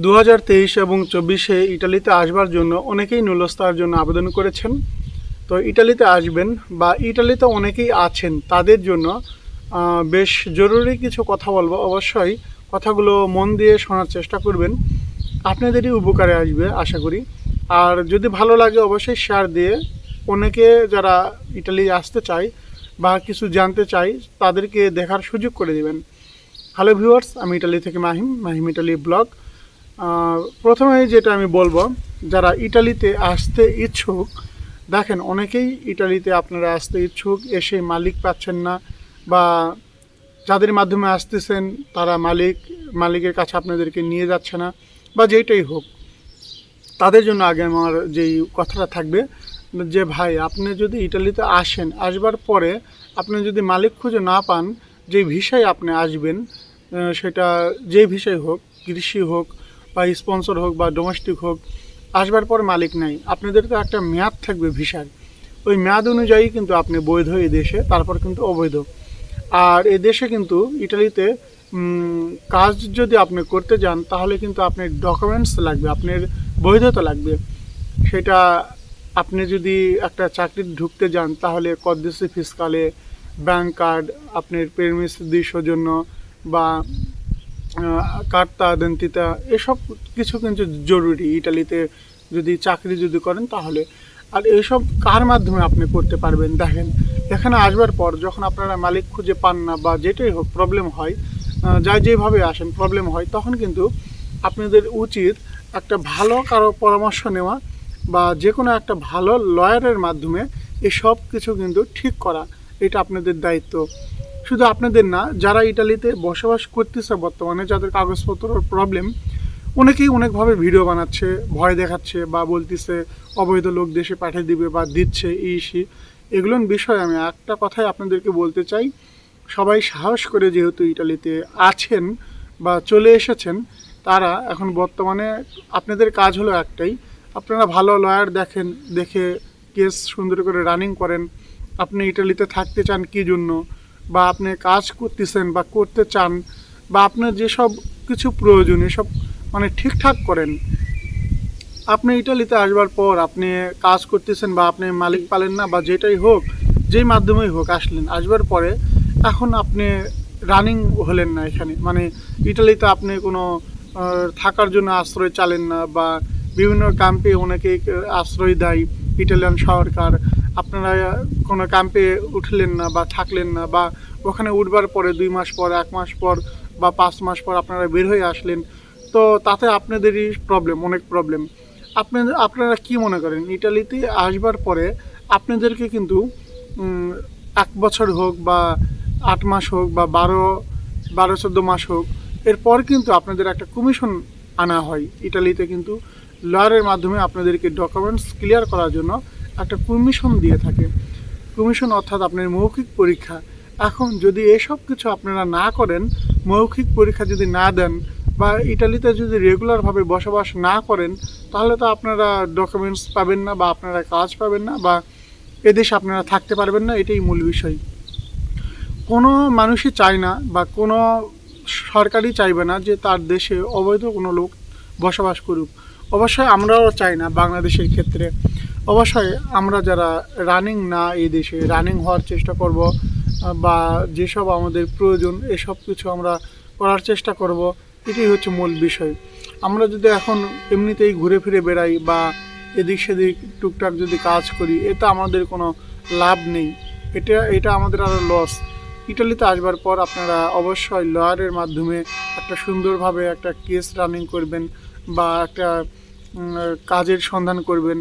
দু হাজার তেইশ এবং চব্বিশে ইটালিতে আসবার জন্য অনেকেই নুলস্তার জন্য আবেদন করেছেন। তো ইটালিতে আসবেন বা ইটালিতে অনেকেই আছেন, তাদের জন্য বেশ জরুরি কিছু কথা বলব। অবশ্যই কথাগুলো মন দিয়ে শোনার চেষ্টা করবেন। আপনাদেরই উপকারে আসবে, আশা করি। আর যদি ভালো লাগে, অবশ্যই শেয়ার দিয়ে অনেকে যারা ইটালি আসতে চায় বা কিছু জানতে চায়, তাদেরকে দেখার সুযোগ করে দেবেন। হ্যালো ভিউয়ার্স আমি ইটালি থেকে মাহিম মাহিম ইটালি ব্লগ। আহ, প্রথমে যেটা আমি বলব যারা ইটালিতে আসতে ইচ্ছুক দেখেন অনেকেই ইটালিতে আপনারা আসতে ইচ্ছুক এসে মালিক পাচ্ছেন না বা যাদের মাধ্যমে আসতেছেন তারা মালিক মালিকের কাছে আপনাদেরকে নিয়ে যাচ্ছে না বা যেটাই হোক। তাদের জন্য আগে আমার যেই কথাটা থাকবে যে ভাই আপনি যদি ইটালিতে আসেন আসবার পরে আপনি যদি মালিক খুঁজে না পান যে ভিসায় আপনি আসবেন সেটা যে ভিসায় হোক কৃষি হোক বা স্পন্সর হোক বা ডোমেস্টিক হোক, আসবার পর মালিক নাই। আপনাদের তো একটা মেয়াদ থাকবে ভিসার। ওই মেয়াদ অনুযায়ী কিন্তু আপনি বৈধ এই দেশে, তারপর কিন্তু অবৈধ। আর এ দেশে কিন্তু ইটালিতে কাজ যদি আপনি করতে যান, তাহলে কিন্তু আপনার ডকুমেন্টস লাগবে, আপনার বৈধতা লাগবে। সেটা আপনি যদি একটা চাকরি ঢুকতে যান, তাহলে কদ্দেশি ফিসকালে, ব্যাংক কার্ড, আপনার পেরমিস দিশোর জন্য বা কার্তা দেন্তিতা এসব কিছু কিন্তু জরুরি ইটালিতে যদি চাকরি যদি করেন তাহলে। আর এইসব কার মাধ্যমে আপনি করতে পারবেন? দেখেন এখানে আসবার পর যখন আপনারা মালিক খুঁজে পান না বা যেটাই হোক প্রবলেম হয় আহ, যা যেভাবে আসেন প্রবলেম হয় তখন কিন্তু আপনাদের উচিত একটা ভালো কারও পরামর্শ নেওয়া বা যে কোনো একটা ভালো লয়ারের মাধ্যমে এসব কিছু কিন্তু ঠিক করা। এটা আপনাদের দায়িত্ব। শুধু আপনাদের না, যারা ইটালিতে বসবাস করতেছে বর্তমানে, যাদের কাগজপত্রের প্রবলেম অনেকেই অনেকভাবে ভিডিও বানাচ্ছে, ভয় দেখাচ্ছে বা বলতেছে, অবৈধ লোক দেশে পাঠিয়ে দিবে বা দিচ্ছে, এই, সে। এগুলোর বিষয়ে আমি একটা কথাই আপনাদেরকে বলতে চাই। সবাই সাহস করে যেহেতু ইটালিতে আছেন বা চলে এসেছেন, তারা এখন বর্তমানে, আপনাদের কাজ হলো একটাই, আপনারা ভালো লয়ার দেখেন, দেখে কেস সুন্দর করে রানিং করেন। আপনি ইটালিতে থাকতে চান কী জন্য? বা আপনি কাজ করতেছেন বা করতে চান বা আপনার যেসব কিছু প্রয়োজন এসব মানে ঠিকঠাক করেন, আপনি ইটালিতে আসবার পর আপনি কাজ করতেছেন বা আপনি মালিক পালেন না বা যেটাই হোক, যেই মাধ্যমেই হোক আসলেন, আসবার পরে এখন আপনি রানিং হলেন না এখানে। মানে ইটালিতে আপনি কোনো থাকার জন্য আশ্রয় চালেন না বা বিভিন্ন ক্যাম্পে অনেকে আশ্রয় দেয়, ইটালিয়ান সরকার আপনারা কোনো ক্যাম্পে উঠলেন না বা থাকলেন না বা ওখানে উঠবার পরে দুই মাস পর, এক মাস পর বা পাঁচ মাস পর আপনারা বের হয়ে আসলেন, তো তাতে আপনাদেরই প্রবলেম অনেক প্রবলেম আপনাদের আপনারা কি মনে করেন? ইটালিতে আসবার পরে আপনাদেরকে কিন্তু এক বছর হোক বা আট মাস হোক বা বারো বারো, চোদ্দ মাস হোক, এরপর কিন্তু আপনাদের একটা কমিশন আনা হয়। ইটালিতে কিন্তু লয়ারের মাধ্যমে আপনাদেরকে ডকুমেন্টস ক্লিয়ার করার জন্য একটা কমিশন দিয়ে থাকে। কমিশন অর্থাৎ আপনার মৌখিক পরীক্ষা। এখন যদি এসব কিছু আপনারা না করেন, মৌখিক পরীক্ষা যদি না দেন বা ইটালিতে যদি রেগুলারভাবে বসবাস না করেন, তাহলে তো আপনারা ডকুমেন্টস পাবেন না বা আপনারা কাজ পাবেন না বা এদেশে আপনারা থাকতে পারবেন না, এটাই মূল বিষয়। কোনো মানুষই চায় না বা কোনো সরকারই চাইবে না যে তার দেশে অবৈধ কোনো লোক বসবাস করুক। অবশ্যই আমরাও চাই না বাংলাদেশের ক্ষেত্রে। অবশ্যই আমরা যারা রানিং না এই দেশে রানিং হওয়ার চেষ্টা করব, বা যেসব আমাদের প্রয়োজন, এসব কিছু আমরা করার চেষ্টা করব, এটাই হচ্ছে মূল বিষয়। আমরা যদি এখন এমনিতেই ঘুরে ফিরে বেড়াই বা এদিক সেদিক টুকটাক যদি কাজ করি, এতে আমাদের কোনো লাভ নেই। এটা এটা আমাদের আরও লস ইটালিতে আসবার পর আপনারা অবশ্যই লয়ারের মাধ্যমে একটা সুন্দরভাবে একটা কেস রানিং করবেন বা একটা কাজের সন্ধান করবেন।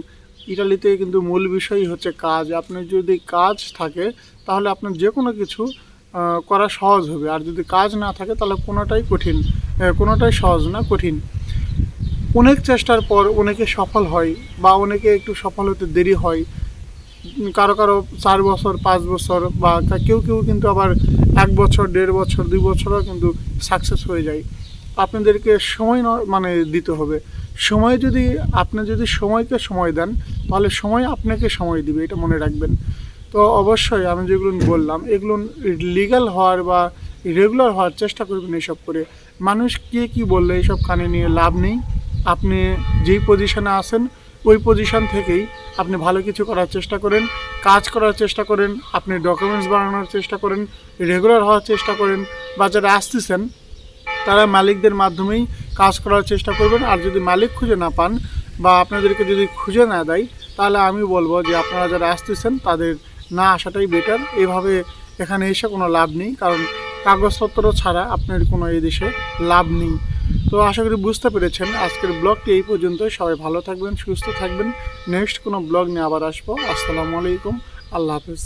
ইটালিতে কিন্তু মূল বিষয়ই হচ্ছে কাজ। আপনার যদি কাজ থাকে, তাহলে আপনার যে কোনো কিছু করা সহজ হবে। আর যদি কাজ না থাকে, তাহলে কোনোটাই কঠিন কোনোটাই সহজ না, কঠিন। অনেক চেষ্টার পর অনেকে সফল হয় বা অনেকে একটু সফল হতে দেরি হয়। কারও কারও চার বছর, পাঁচ বছর বা কেউ কেউ কিন্তু আবার এক বছর, দেড় বছর, দুই বছরও কিন্তু সাকসেস হয়ে যায়। আপনাদেরকে সময় মানে দিতে হবে। সময় যদি, আপনি যদি সময়কে সময় দেন, তাহলে সময় আপনাকে সময় দিবে, এটা মনে রাখবেন। তো অবশ্যই আমি যেগুলো বললাম, এগুলো লিগ্যাল হওয়ার বা রেগুলার হওয়ার চেষ্টা করবেন এসব করে। মানুষ কে কি বললে এইসব কানে নিয়ে লাভ নেই। আপনি যেই পজিশনে আছেন, ওই পজিশন থেকেই আপনি ভালো কিছু করার চেষ্টা করেন, কাজ করার চেষ্টা করেন, আপনি ডকুমেন্টস বানানোর চেষ্টা করেন রেগুলার হওয়ার চেষ্টা করেন, বা যারা আসতেছেন, তারা মালিকদের মাধ্যমেই কাজ করার চেষ্টা করবেন। আর যদি মালিক খুঁজে না পান বা আপনাদেরকে যদি খুঁজে না দেয়, তাহলে আমি বলব যে আপনারা যারা আসতেছেন, তাদের না আসাটাই বেটার এভাবে এখানে এসে কোনো লাভ নেই, কারণ কাগজপত্র ছাড়া আপনার কোনো এই দেশে লাভ নেই। তো আশা করি বুঝতে পেরেছেন। আজকের ব্লগটি এই পর্যন্ত সবাই ভালো থাকবেন, সুস্থ থাকবেন। নেক্সট কোনো ব্লগ নিয়ে আবার আসব। আসসালামু আলাইকুম। আল্লাহ হাফেজ।